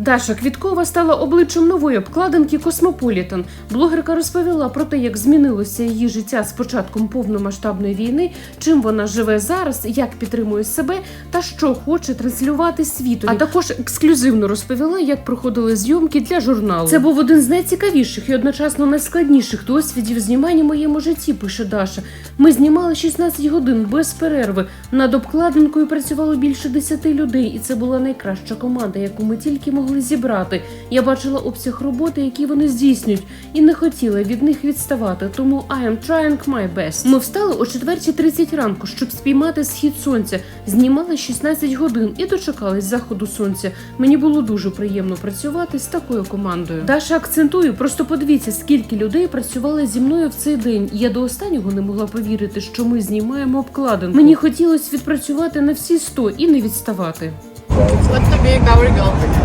Даша Квіткова стала обличчям нової обкладинки Космополітен. Блогерка розповіла про те, як змінилося її життя з початком повномасштабної війни, чим вона живе зараз, як підтримує себе та що хоче транслювати світу. А також ексклюзивно розповіла, як проходили зйомки для журналу. Це був один з найцікавіших і одночасно найскладніших досвідів знімання в моєму житті. Пише Даша. Ми знімали 16 годин без перерви. Над обкладинкою працювало більше 10 людей, і це була найкраща команда, яку ми тільки могли зібрати. Я бачила обсяг роботи, який вони здійснюють, і не хотіла від них відставати. Тому I am trying my best. Ми встали о 4.30 ранку, щоб спіймати схід сонця. Знімали 16 годин і дочекались заходу сонця. Мені було дуже приємно працювати з такою командою. Даша акцентує, просто подивіться, скільки людей працювали зі мною в цей день. Я до останнього не могла повірити, що ми знімаємо обкладинку. Мені хотілося відпрацювати на всі 100 і не відставати. What's the big?